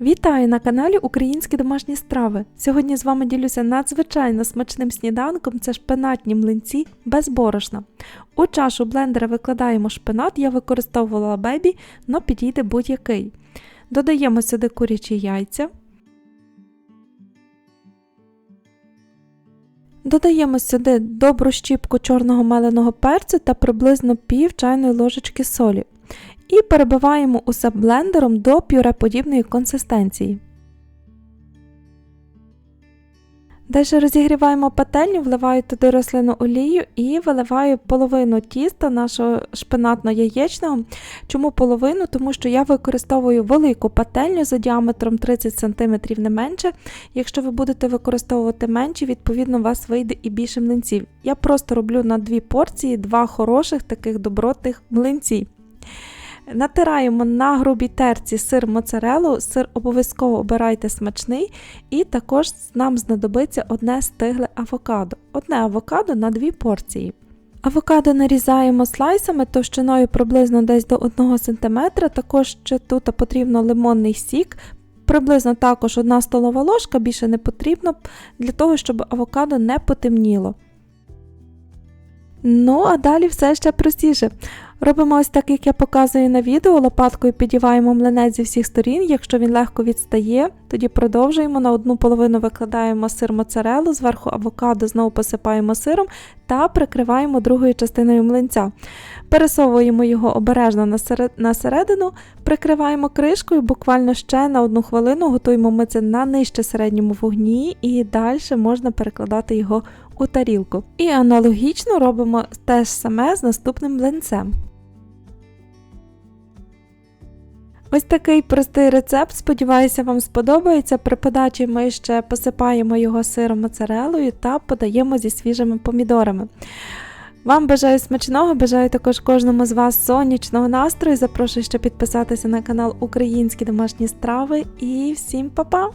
Вітаю на каналі Українські домашні страви. Сьогодні з вами ділюся надзвичайно смачним сніданком. Це шпинатні млинці без борошна. У чашу блендера викладаємо шпинат, я використовувала бебі, але підійде будь-який. Додаємо сюди курячі яйця. Додаємо сюди добру щіпку чорного меленого перцю та приблизно пів чайної ложечки солі. І перебиваємо усе блендером до пюре подібної консистенції. Далі розігріваємо пательню, вливаю туди рослинну олію і виливаю половину тіста нашого шпинатно-яєчного. Чому половину? Тому що я використовую велику пательню за діаметром 30 см не менше. Якщо ви будете використовувати менше, відповідно у вас вийде і більше млинців. Я просто роблю на дві порції два хороших таких добротних млинці. Натираємо на грубій терці сир моцарелу, сир обов'язково обирайте смачний, і також нам знадобиться одне стигле авокадо. Одне авокадо на дві порції. Авокадо нарізаємо слайсами товщиною приблизно десь до 1 см, також ще тут потрібно лимонний сік, приблизно також 1 столова ложка, більше не потрібно, для того, щоб авокадо не потемніло. Ну, а далі все ще простіше. Робимо ось так, як я показую на відео, лопаткою підіваємо млинець зі всіх сторін. Якщо він легко відстає, тоді продовжуємо. На одну половину викладаємо сир моцарелу, зверху авокадо знову посипаємо сиром та прикриваємо другою частиною млинця. Пересовуємо його обережно на середину, прикриваємо кришкою, буквально ще на одну хвилину готуємо ми це на нижче середньому вогні і далі можна перекладати його у тарілку. І аналогічно робимо те ж саме з наступним млинцем. Ось такий простий рецепт, сподіваюся, вам сподобається. При подачі ми ще посипаємо його сиром моцарелою та подаємо зі свіжими помідорами. Вам бажаю смачного, бажаю також кожному з вас сонячного настрою. Запрошую ще підписатися на канал Українські домашні страви і всім па-па!